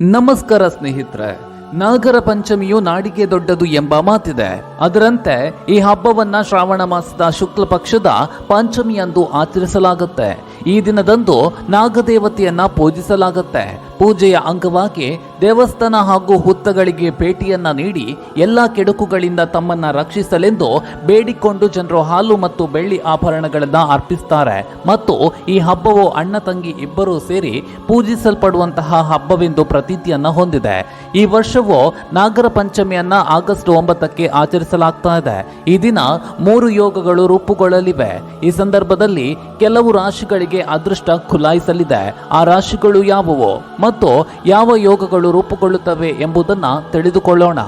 ನಮಸ್ಕಾರ ಸ್ನೇಹಿತರೆ, ನಾಗರ ಪಂಚಮಿಯು ನಾಡಿಗೆ ದೊಡ್ಡದು ಎಂಬ ಮಾತಿದೆ. ಅದರಂತೆ ಈ ಹಬ್ಬವನ್ನ ಶ್ರಾವಣ ಮಾಸದ ಶುಕ್ಲ ಪಕ್ಷದ ಪಂಚಮಿಯಂದು ಆಚರಿಸಲಾಗುತ್ತೆ. ಈ ದಿನದಂದು ನಾಗದೇವತೆಯನ್ನ ಪೂಜಿಸಲಾಗುತ್ತೆ. ಪೂಜೆಯ ಅಂಗವಾಗಿ ದೇವಸ್ಥಾನ ಹಾಗೂ ಹುತ್ತಗಳಿಗೆ ಭೇಟಿಯನ್ನ ನೀಡಿ ಎಲ್ಲಾ ಕೆಡುಕುಗಳಿಂದ ತಮ್ಮನ್ನ ರಕ್ಷಿಸಲೆಂದು ಬೇಡಿಕೊಂಡು ಜನರು ಹಾಲು ಮತ್ತು ಬೆಳ್ಳಿ ಆಭರಣಗಳನ್ನ ಅರ್ಪಿಸ್ತಾರೆ. ಮತ್ತು ಈ ಹಬ್ಬವು ಅಣ್ಣ ತಂಗಿ ಇಬ್ಬರೂ ಸೇರಿ ಪೂಜಿಸಲ್ಪಡುವಂತಹ ಹಬ್ಬವೆಂದು ಪ್ರತೀತಿಯನ್ನ ಹೊಂದಿದೆ. ಈ ವರ್ಷವು ನಾಗರ ಪಂಚಮಿಯನ್ನ ಆಗಸ್ಟ್ ಒಂಬತ್ತಕ್ಕೆ ಆಚರಿಸಲಾಗ್ತಾ ಇದೆ. ಈ ದಿನ ಮೂರು ಯೋಗಗಳು ರೂಪುಗೊಳ್ಳಲಿವೆ. ಈ ಸಂದರ್ಭದಲ್ಲಿ ಕೆಲವು ರಾಶಿಗಳಿಗೆ ಅದೃಷ್ಟ ಖುಲಾಯಿಸಲಿದೆ. ಆ ರಾಶಿಗಳು ಯಾವುವು ಮತ್ತು ಯಾವ ಯೋಗಗಳು ರೂಪುಗೊಳ್ಳುತ್ತವೆ ಎಂಬುದನ್ನು ತಿಳಿದುಕೊಳ್ಳೋಣ.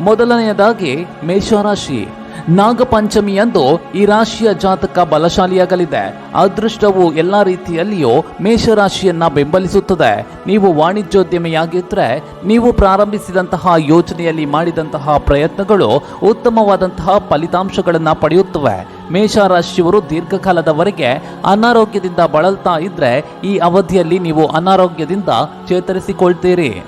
ಮೊದಲನೆಯದಾಗಿ ಮೇಷರಾಶಿ. ನಾಗಪಂಚಮಿಯಂದು ಈ ರಾಶಿಯ ಜಾತಕ ಬಲಶಾಲಿಯಾಗಲಿದೆ. ಅದೃಷ್ಟವು ಎಲ್ಲ ರೀತಿಯಲ್ಲಿಯೂ ಮೇಷರಾಶಿಯನ್ನ ಬೆಂಬಲಿಸುತ್ತದೆ. ನೀವು ವಾಣಿಜ್ಯೋದ್ಯಮಿಯಾಗಿದ್ದರೆ ನೀವು ಪ್ರಾರಂಭಿಸಿದಂತಹ ಯೋಜನೆಯಲ್ಲಿ ಮಾಡಿದಂತಹ ಪ್ರಯತ್ನಗಳು ಉತ್ತಮವಾದಂತಹ ಫಲಿತಾಂಶಗಳನ್ನು ಪಡೆಯುತ್ತವೆ. ಮೇಷರಾಶಿಯವರು ದೀರ್ಘಕಾಲದವರೆಗೆ ಅನಾರೋಗ್ಯದಿಂದ ಬಳಲ್ತಾ ಇದ್ರೆ ಈ ಅವಧಿಯಲ್ಲಿ ನೀವು ಅನಾರೋಗ್ಯದಿಂದ ಚೇತರಿಸಿಕೊಳ್ತೀರಿ.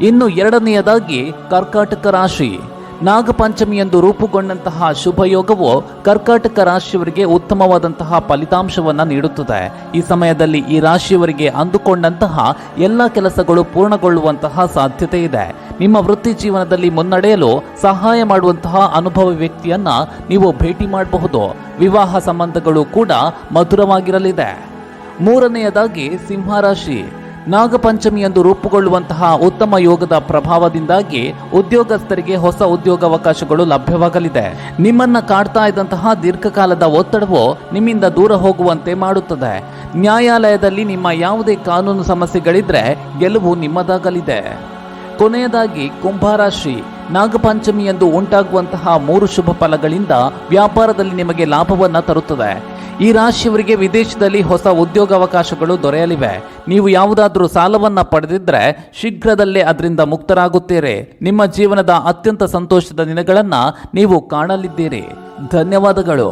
ಇನ್ನು ಎರಡನೆಯದಾಗಿ ಕರ್ಕಾಟಕ ರಾಶಿ. ನಾಗಪಂಚಮಿಯಂದು ರೂಪುಗೊಂಡಂತಹ ಶುಭಯೋಗವು ಕರ್ಕಾಟಕ ರಾಶಿಯವರಿಗೆ ಉತ್ತಮವಾದಂತಹ ಫಲಿತಾಂಶವನ್ನ ನೀಡುತ್ತದೆ. ಈ ಸಮಯದಲ್ಲಿ ಈ ರಾಶಿಯವರಿಗೆ ಅಂದುಕೊಂಡಂತಹ ಎಲ್ಲ ಕೆಲಸಗಳು ಪೂರ್ಣಗೊಳ್ಳುವಂತಹ ಸಾಧ್ಯತೆ ಇದೆ. ನಿಮ್ಮ ವೃತ್ತಿ ಜೀವನದಲ್ಲಿ ಮುನ್ನಡೆಯಲು ಸಹಾಯ ಮಾಡುವಂತಹ ಅನುಭವಿ ವ್ಯಕ್ತಿಯನ್ನ ನೀವು ಭೇಟಿ ಮಾಡಬಹುದು. ವಿವಾಹ ಸಂಬಂಧಗಳು ಕೂಡ ಮಧುರವಾಗಿರಲಿದೆ. ಮೂರನೆಯದಾಗಿ ಸಿಂಹರಾಶಿ. ನಾಗಪಂಚಮಿಯಂದು ರೂಪುಗೊಳ್ಳುವಂತಹ ಉತ್ತಮ ಯೋಗದ ಪ್ರಭಾವದಿಂದಾಗಿ ಉದ್ಯೋಗಸ್ಥರಿಗೆ ಹೊಸ ಉದ್ಯೋಗಾವಕಾಶಗಳು ಲಭ್ಯವಾಗಲಿದೆ. ನಿಮ್ಮನ್ನ ಕಾಡ್ತಾ ಇದ್ದಂತಹ ದೀರ್ಘಕಾಲದ ಒತ್ತಡವು ನಿಮ್ಮಿಂದ ದೂರ ಹೋಗುವಂತೆ ಮಾಡುತ್ತದೆ. ನ್ಯಾಯಾಲಯದಲ್ಲಿ ನಿಮ್ಮ ಯಾವುದೇ ಕಾನೂನು ಸಮಸ್ಯೆಗಳಿದ್ರೆ ಗೆಲುವು ನಿಮ್ಮದಾಗಲಿದೆ. ಕೊನೆಯದಾಗಿ ಕುಂಭರಾಶಿ. ನಾಗಪಂಚಮಿಯಂದು ಉಂಟಾಗುವಂತಹ ಮೂರು ಶುಭ ಫಲಗಳಿಂದ ವ್ಯಾಪಾರದಲ್ಲಿ ನಿಮಗೆ ಲಾಭವನ್ನ ತರುತ್ತದೆ. ಈ ರಾಶಿಯವರಿಗೆ ವಿದೇಶದಲ್ಲಿ ಹೊಸ ಉದ್ಯೋಗಾವಕಾಶಗಳು ದೊರೆಯಲಿವೆ. ನೀವು ಯಾವುದಾದ್ರೂ ಸಾಲವನ್ನ ಪಡೆದಿದ್ರೆ ಶೀಘ್ರದಲ್ಲೇ ಅದರಿಂದ ಮುಕ್ತರಾಗುತ್ತೀರಿ. ನಿಮ್ಮ ಜೀವನದ ಅತ್ಯಂತ ಸಂತೋಷದ ದಿನಗಳನ್ನ ನೀವು ಕಾಣಲಿದ್ದೀರಿ. ಧನ್ಯವಾದಗಳು.